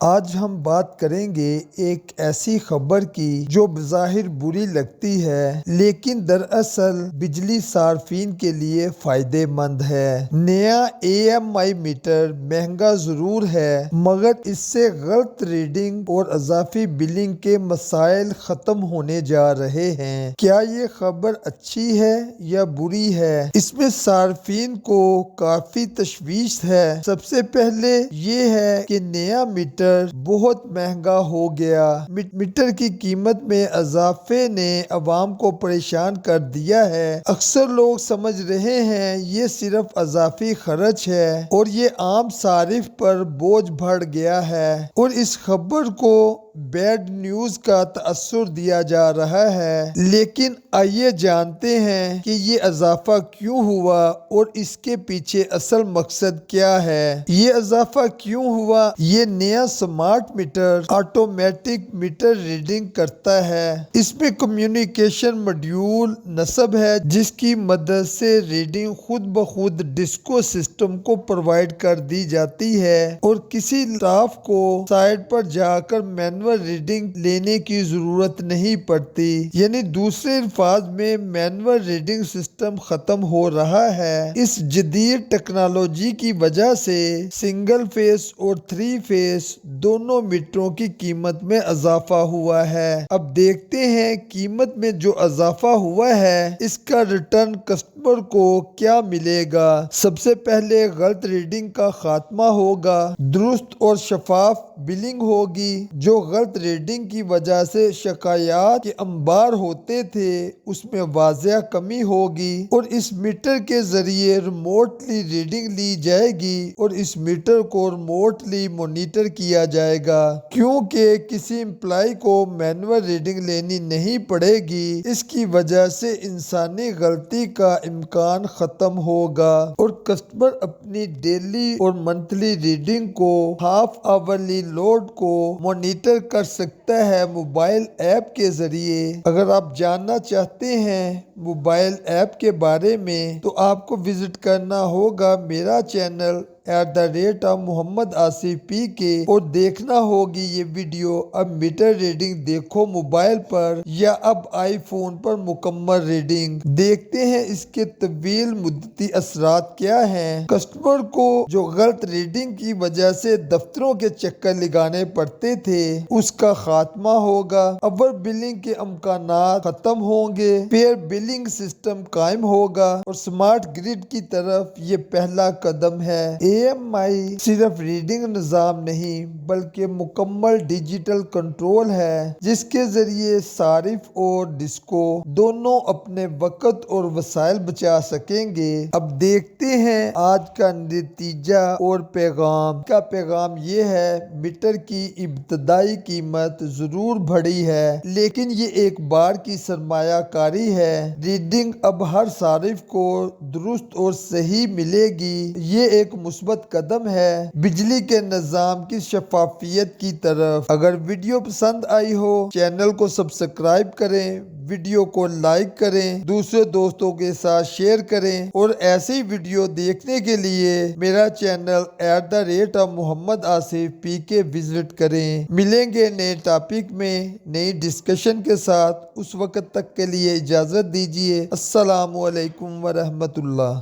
آج ہم بات کریں گے ایک ایسی خبر کی جو بظاہر بری لگتی ہے، لیکن دراصل بجلی صارفین کے لیے فائدہ مند ہے۔ نیا اے ایم آئی میٹر مہنگا ضرور ہے، مگر اس سے غلط ریڈنگ اور اضافی بلنگ کے مسائل ختم ہونے جا رہے ہیں۔ کیا یہ خبر اچھی ہے یا بری ہے؟ اس میں صارفین کو کافی تشویش ہے۔ سب سے پہلے یہ ہے کہ نیا میٹر بہت مہنگا ہو گیا۔ میٹر کی قیمت میں اضافے نے عوام کو پریشان کر دیا ہے۔ اکثر لوگ سمجھ رہے ہیں یہ صرف اضافی خرچ ہے اور یہ عام صارف پر بوجھ بڑھ گیا ہے۔ اور اس خبر کو بیڈ نیوز کا تاثر دیا جا رہا ہے۔ لیکن آئیے جانتے ہیں کہ یہ اضافہ کیوں ہوا اور اس کے پیچھے اصل مقصد کیا ہے۔ یہ اضافہ کیوں ہوا؟ یہ نیا smart meter automatic meter reading کرتا ہے۔ اس میں کمیونیکیشن ماڈیول نصب ہے، جس کی مدد سے ریڈنگ خود بخود ڈسکو سسٹم کو پرووائڈ کر دی جاتی ہے۔ اور کسی اسٹاف کو سائٹ پر جا کر مینو ریڈنگ لینے کی ضرورت نہیں پڑتی۔ یعنی دوسرے الفاظ میں مینول ریڈنگ سسٹم ختم ہو رہا ہے۔ اس جدید ٹیکنالوجی کی وجہ سے سنگل فیس اور تھری فیس دونوں میٹروں کی قیمت میں اضافہ ہوا ہے۔ اب دیکھتے ہیں قیمت میں جو اضافہ ہوا ہے، اس کا ریٹرن کسٹمر کو کیا ملے گا؟ سب سے پہلے غلط ریڈنگ کا خاتمہ ہوگا۔ درست اور شفاف بلنگ ہوگی۔ جو غلط ریڈنگ کی وجہ سے شکایات کے انبار ہوتے تھے، اس میں واضح کمی ہوگی اور اس میٹر کے ذریعے ریموٹلی ریڈنگ لی جائے گی اور اس میٹر کو ریموٹلی مانیٹر کیا جائے گا۔ کیونکہ کسی امپلائی کو مینول ریڈنگ لینی نہیں پڑے گی، اس کی وجہ سے انسانی غلطی کا امکان ختم ہوگا۔ اور کسٹمر اپنی ڈیلی اور منتھلی ریڈنگ کو ہاف آورلی لوڈ کو مانیٹر کر سکتا ہے موبائل ایپ کے ذریعے۔ اگر آپ جاننا چاہتے ہیں موبائل ایپ کے بارے میں، تو آپ کو وزٹ کرنا ہوگا میرا channel at the rate of Muhammad Asif P K اور دیکھنا ہوگی یہ ویڈیو اب میٹر ریڈنگ دیکھو موبائل پر یا اب آئی فون پر مکمل ریڈنگ دیکھتے ہیں اس کے طویل مدتی اثرات کیا ہیں؟ کسٹمر کو جو غلط ریڈنگ کی وجہ سے دفتروں کے چکر لگانے پڑتے تھے، اس کا خاتمہ ہوگا۔ اوور بلنگ کے امکانات ختم ہوں گے پھر بلنگ سسٹم قائم ہوگا اور سمارٹ گریڈ کی طرف یہ پہلا قدم ہے۔ اے ایم آئی صرف ریڈنگ نظام نہیں، بلکہ مکمل ڈیجیٹل کنٹرول ہے، جس کے ذریعے صارف اور ڈسکو دونوں اپنے وقت اور وسائل بچا سکیں گے۔ اب دیکھتے ہیں آج کا نتیجہ اور پیغام کا پیغام یہ ہے، میٹر کی ابتدائی قیمت ضرور بڑھی ہے، لیکن یہ ایک بار کی سرمایہ کاری ہے۔ ریڈنگ اب ہر صارف کو درست اور صحیح ملے گی۔ یہ ایک مثبت قدم ہے۔ بجلی کے نظام کی شفافیت کی طرف۔ اگر ویڈیو پسند آئی ہو، چینل کو سبسکرائب کریں۔ ویڈیو کو لائک کریں، دوسرے دوستوں کے ساتھ شیئر کریں اور ایسی ویڈیو دیکھنے کے لیے میرا channel at the rate of Muhammad Asif P K visit کریں۔ ملیں گے نئے ٹاپک میں، نئی ڈسکشن کے ساتھ۔ اس وقت تک کے لیے اجازت دیجیے السلام علیکم ورحمۃ اللہ۔